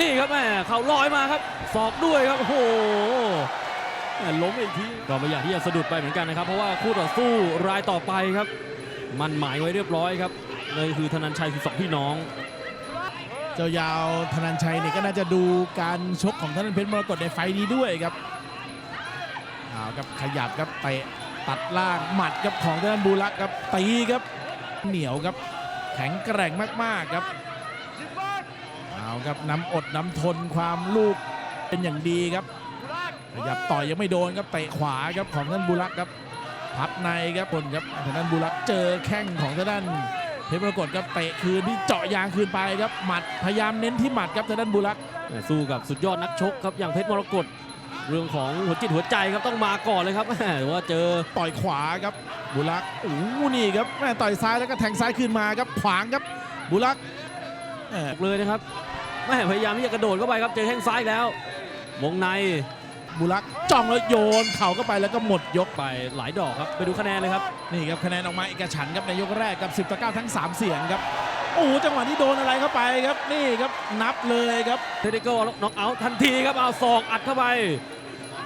นี่ครับแม่เข่าลอยมาครับศอกด้วยครับโอ้โหแม่ล้มอีกทีก็ไม่อยากที่จะสะดุดไปเหมือนกันนะครับ เพราะว่าคู่ต่อสู้รายต่อไปครับ มันหมายไว้เรียบร้อยครับเลยคือธนันชัยคือสองพี่น้อง เจ้ายาวธนันชัยเนี่ยก็น่าจะดูการชกของท่านเพชรมรกตในไฟล์นี้ด้วยครับเอาครับขยับครับเตะตัดล่างหมัดครับของท่านบูรักครับตีครับเหนียวครับแข็งแกร่งมากๆครับเอา ครับน้ำอดน้ำทนความลูกเป็นอย่างดีครับขยับต่อยยังไม่โดนครับเตะขวาครับของท่านบูรักครับพับในครับคนครับทางด้านบูรักเจอแข้งของทางด้านเพชรมรกตครับเตะคืนที่เจาะยางคืนไปครับหมัดพยายามเน้นที่หมัดครับทางด้านบุรักษ์สู้กับสุดยอดนักชกครับอย่างเพชรมรกตเรื่องของหัวจิตหัวใจครับต้องมาก่อนเลยครับแม่หรือว่าเจอต่อยขวาครับบุรักษ์โอ้โหนี่ครับแม่ต่อยซ้ายแล้วก็แทงซ้ายคืนมาครับขวางครับบุรักษ์แม่เลยนะครับ แม่พยายามที่จะกระโดดเข้าไปครับเจอแข้งซ้ายอีกแล้ววงในบุรักษ์จ้องแล้วโยนเข่าเข้าไปแล้วก็หมดยกไปหลายดอกครับไปดูคะแนนเลยครับนี่ครับคะแนนออกมาเอกฉันท์ครับในยกแรกกับ 10ต่อ9ทั้ง 3 เสียงครับโอ้โหจังหวะที่โดนอะไรเข้าไปครับนี่ครับนับเลยครับเทเดโก้น็อกเอาท์ทันทีครับเอาศอกอัดเข้าไป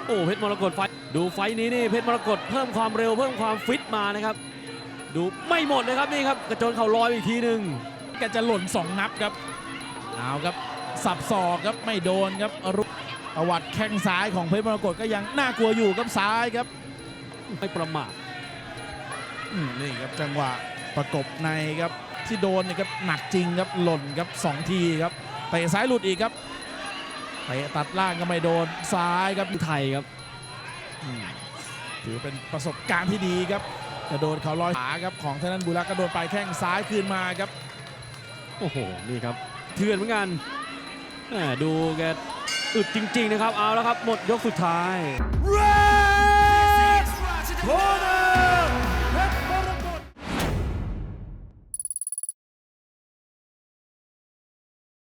โอ้เพชรมรกตไฟท์ดูไฟท์นี้นี่เพชรมรกตเพิ่มความเร็วเพิ่มความฟิตมานะครับ ดูไม่หมดเลยครับนี่ครับกระโจนเข่าลอยอีกทีหนึ่งแกจะหล่น 2 นับครับ เอาครับสับศอกครับไม่โดนครับรุประวัติแข้งซ้ายของเพชรมรกตก็ยังน่ากลัวอยู่ครับซ้ายครับไม่ประมาทอืมนี่ครับจังหวะประกบในครับที่โดนนี่ครับหนักจริงครับหล่นครับสองทีครับเตะซ้ายหลุดอีกครับเตะตัดล่างก็ไม่โดนซ้ายครับไทยครับอืมถือเป็นประสบการณ์ที่ดีครับกระโดดเขาลอยขาครับของทางด้านบุรักษ์กระโดดไปแข้งซ้ายคืนมาครับ โอ้โห นี่ครับ เถื่อนเหมือนกันดูแกอึดจริง ๆ นะครับ เอาแล้วครับ หมดยกสุดท้าย